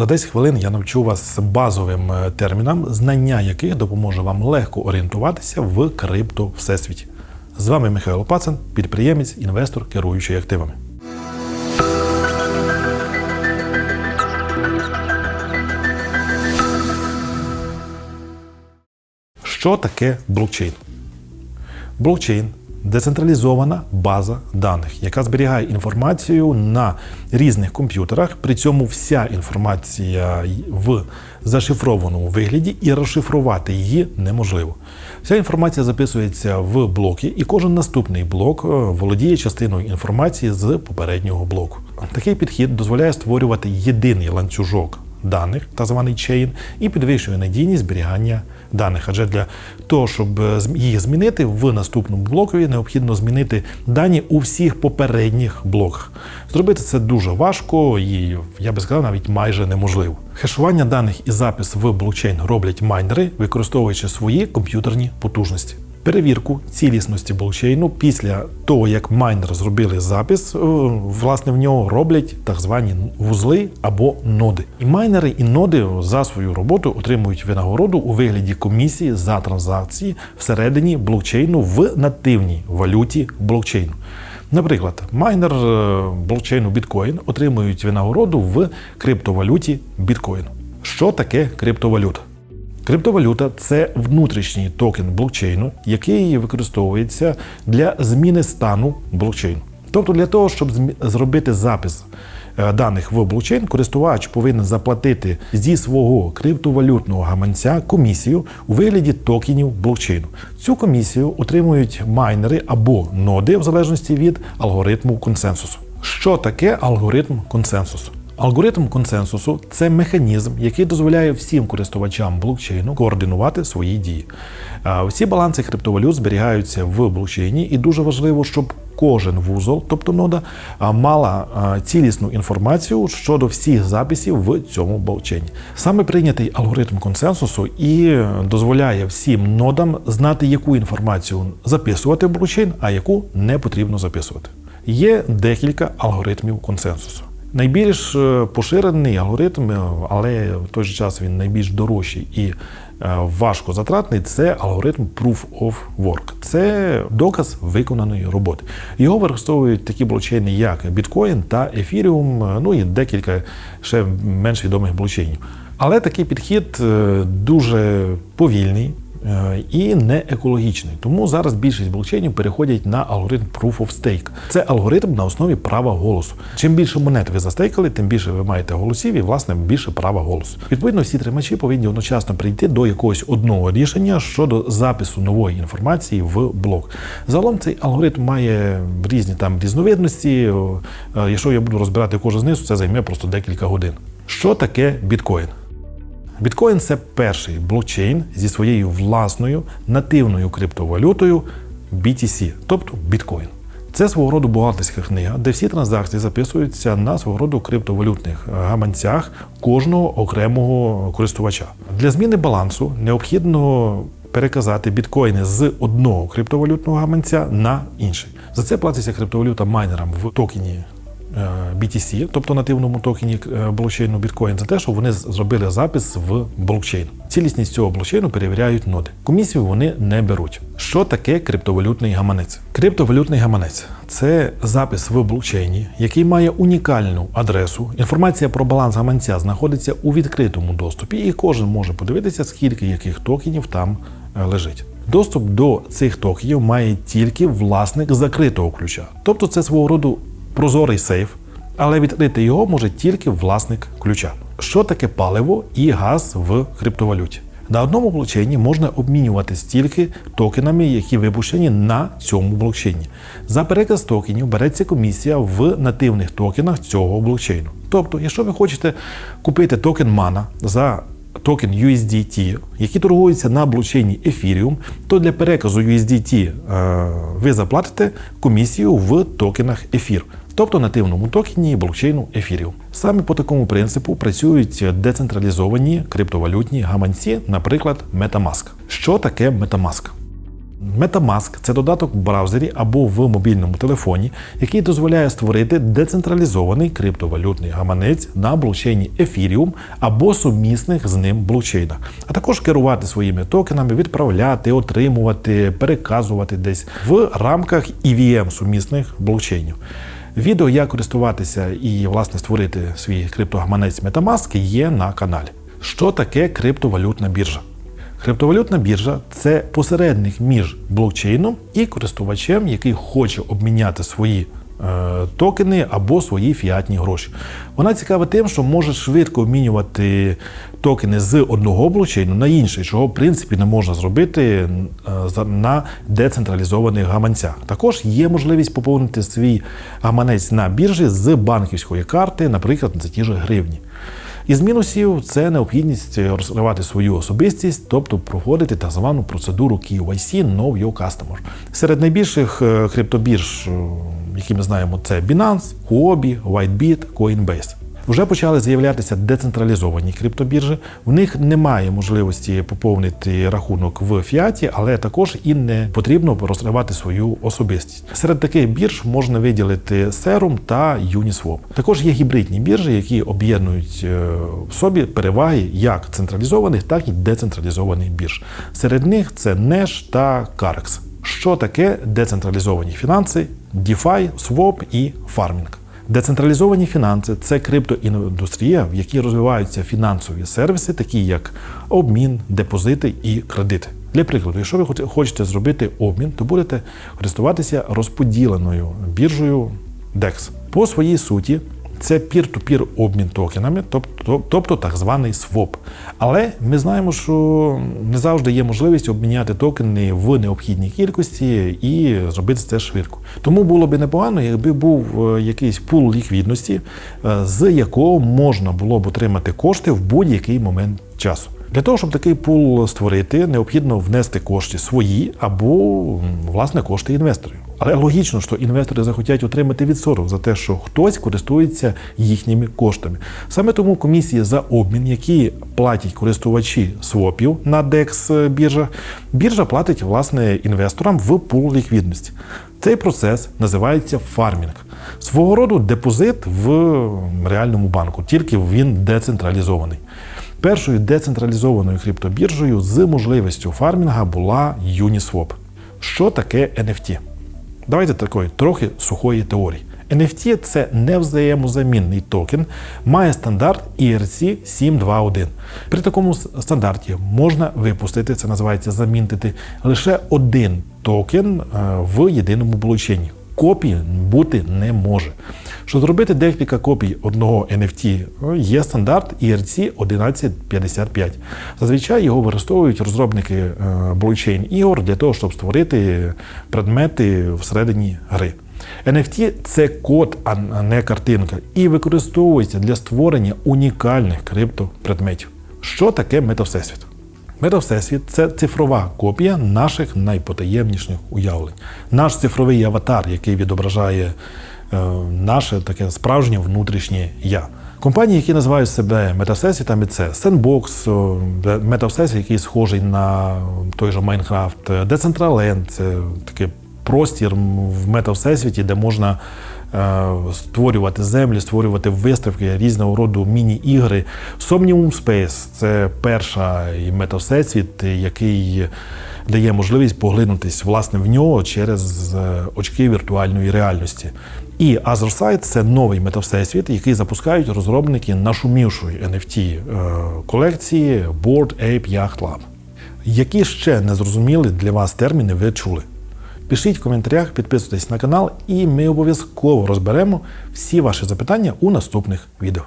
За 10 хвилин я навчу вас базовим е, термінам, знання яких допоможе вам легко орієнтуватися в крипто всесвіті. З вами Михайло Пацан, підприємець, інвестор, керуючий активами. Що таке блокчейн? Блокчейн децентралізована база даних, яка зберігає інформацію на різних комп'ютерах. При цьому вся інформація в зашифрованому вигляді і розшифрувати її неможливо. Вся інформація записується в блоки, і кожен наступний блок е, володіє частиною інформації з попереднього блоку. Такий підхід дозволяє створювати єдиний ланцюжок даних, так званий чейн, і підвищує надійність зберігання даних. Адже для того, щоб е, їх змінити в наступному блокові, необхідно змінити дані у всіх попередніх блоках. Зробити це дуже важко і я би сказав, навіть майже неможливо. Хешування даних і запис в блокчейн роблять майнери, використовуючи свої комп'ютерні потужності. Перевірку цілісності блокчейну після того, як майнери зробили запис, е, власне в нього роблять так звані вузли або ноди. І майнери і ноди за свою роботу отримують винагороду у вигляді комісії за транзакції всередині блокчейну в нативній валюті блокчейну. Наприклад, майнер е, блокчейну біткоін отримують винагороду в криптовалюті біткоін. Що таке криптовалюта? Криптовалюта це внутрішній токен блокчейну, який використовується для зміни стану блокчейну. Тобто для того, щоб зробити запис е, даних в блокчейн, користувач повинен заплатити зі свого криптовалютного гаманця комісію у вигляді токенів блокчейну. Цю комісію отримують майнери або ноди в залежності від алгоритму консенсусу. Що таке алгоритм консенсусу? Алгоритм консенсусу це механізм, який дозволяє всім користувачам блокчейну координувати свої дії. Всі баланси криптовалют зберігаються в блокчейні, і дуже важливо, щоб кожен вузол, тобто нода, мала цілісну інформацію щодо всіх записів в цьому блокчейні. Саме прийнятий алгоритм консенсусу і дозволяє всім нодам знати, яку інформацію записувати в блокчейн, а яку не потрібно записувати. Є декілька алгоритмів консенсусу. Найбільш е, поширений алгоритм, е, але в той же час він найбільш дорожчий і е, важко затратний. Це алгоритм Proof of Work. Це доказ виконаної роботи. Його використовують такі блокчейни, як Bitcoin та Ethereum, ну і декілька ще менш відомих блокчейнів. Але такий підхід дуже повільний. Е, І не екологічний, тому зараз більшість блокчейнів переходять на алгоритм Proof of Stake. Це алгоритм на основі права голосу. Чим більше монет ви застейкали, тим більше ви маєте голосів і власне більше права голосу. Відповідно, всі тримачі повинні одночасно прийти до якогось одного рішення щодо запису нової інформації в блок. Загалом цей алгоритм має різні там різновидності. Е, Якщо я буду розбирати кожен знизу, це займе просто декілька годин. Що таке біткоін? Біткоін це перший блокчейн зі своєю власною нативною криптовалютою BTC, тобто біткоін. Це свого роду бухгалтерська книга, де всі транзакції записуються на свого роду криптовалютних е, гаманцях кожного окремого користувача. Для зміни балансу необхідно переказати біткоїни з одного криптовалютного гаманця на інший. За це платиться криптовалюта майнерам в токені BTC, тобто нативному токені е, блокчейну біткоін, за те, що вони зробили запис в блокчейн. Цілісність цього блокчейну перевіряють ноди. Комісію вони не беруть. Що таке криптовалютний гаманець? Криптовалютний гаманець це запис в блокчейні, який має унікальну адресу. Інформація про баланс гаманця знаходиться у відкритому доступі, і кожен може подивитися, скільки яких токенів там е, лежить. Доступ до цих токенів має тільки власник закритого ключа. Тобто це свого роду прозорий сейф, але відкрити його може тільки власник ключа. Що таке паливо і газ в криптовалюті? На одному блокчейні можна обмінювати стільки токенами, які випущені на цьому блокчейні. За переказ токенів береться комісія в нативних токенах цього блокчейну. Тобто, якщо ви хочете купити токен MANA за токен USDT, який торгується на блокчейні Ethereum, то для переказу USDT е, ви заплатите комісію в токенах Ефір, тобто нативному токені блокчейну Ethereum. Саме по такому принципу працюють децентралізовані криптовалютні гаманці, наприклад, MetaMask. Що таке MetaMask? MetaMask – це додаток в браузері або в мобільному телефоні, який дозволяє створити децентралізований криптовалютний гаманець на блокчейні Ethereum або сумісних з ним блокчейнах, а також керувати своїми токенами, відправляти, отримувати, переказувати десь в рамках EVM сумісних блокчейнів. Відео, як користуватися і власне створити свій криптогаманець MetaMask є на каналі. Що таке криптовалютна біржа? Криптовалютна біржа це посередник між блокчейном і користувачем, який хоче обміняти свої токени або свої фіатні гроші. Вона цікава тим, що може швидко обмінювати токени з одного блокчейну на інший, чого в принципі не можна зробити е, на децентралізованих гаманцях. Також є можливість поповнити свій гаманець на біржі з банківської карти, наприклад, за ті ж гривні. Із мінусів це необхідність розкривати свою особистість, тобто проходити так звану процедуру KYC Know Your Customer. Серед найбільших е, криптобірж, е, які ми знаємо, це Binance, Huobi, WhiteBit, Coinbase. Вже почали з'являтися децентралізовані криптобіржі. В них немає можливості поповнити рахунок в фіаті, але також і не потрібно розкривати свою особистість. Серед таких бірж можна виділити Serum та Uniswap. Також є гібридні біржі, які об'єднують е, в собі переваги як централізованих, так і децентралізованих бірж. Серед них це Nesh та Carex. Що таке децентралізовані фінанси, DeFi, Swap і фармінг? Децентралізовані фінанси це криптоіндустрія, в якій розвиваються фінансові сервіси, такі як обмін, депозити і кредити. Для прикладу, якщо ви хочете зробити обмін, то будете користуватися розподіленою біржею DEX. По своїй суті, це пір-ту-пір обмін токенами, тобто, тобто так званий своп. Але ми знаємо, що не завжди є можливість обміняти токени в необхідній кількості і зробити це швидко. Тому було б непогано, якби був е, якийсь пул ліквідності, е, з якого можна було б отримати кошти в будь-який момент часу. Для того, щоб такий пул створити, необхідно внести кошти свої або власне кошти інвесторів. Але логічно, що інвестори захотять отримати відсоток за те, що хтось користується їхніми коштами. Саме тому комісії за обмін, які платять користувачі свопів на DEX біржах, біржа платить власне інвесторам в пул ліквідності. Цей процес називається фармінг. Свого роду депозит в реальному банку, тільки він децентралізований. Першою децентралізованою криптобіржею з можливістю фармінга була Uniswap. Що таке NFT? Давайте такої трохи сухої теорії. NFT – це невзаємозамінний токен, має стандарт ERC 721. При такому стандарті можна випустити, це називається замінтити, лише один токен е, в єдиному блокчейні. Копій бути не може. Щоб зробити декілька копій одного NFT, є стандарт ERC 1155. Зазвичай його використовують розробники е, блокчейн ігор для того, щоб створити предмети всередині гри. NFT – це код, а не картинка, і використовується для створення унікальних криптопредметів. Що таке метавсесвіт? Метавсесвіт це цифрова копія наших найпотаємніших уявлень. Наш цифровий аватар, який відображає наше таке справжнє внутрішнє я. Компанії, які називають себе метавсесвітами, це Sandbox, де- який схожий на той же Майнкрафт, Decentraland, це такий простір в метавсесвіті, де можна е, створювати землі, створювати виставки, різного роду міні-ігри. Somnium Space це перший метавсесвіт, який дає можливість поглинутись власне в нього через е, очки віртуальної реальності. І Otherсide – це новий метавсесвіт, який запускають розробники нашумівшої NFT е, колекції Board Ape Yacht Lab. Які ще незрозуміли для вас терміни ви чули? Пишіть в коментарях, підписуйтесь на канал, і ми обов'язково розберемо всі ваші запитання у наступних відео.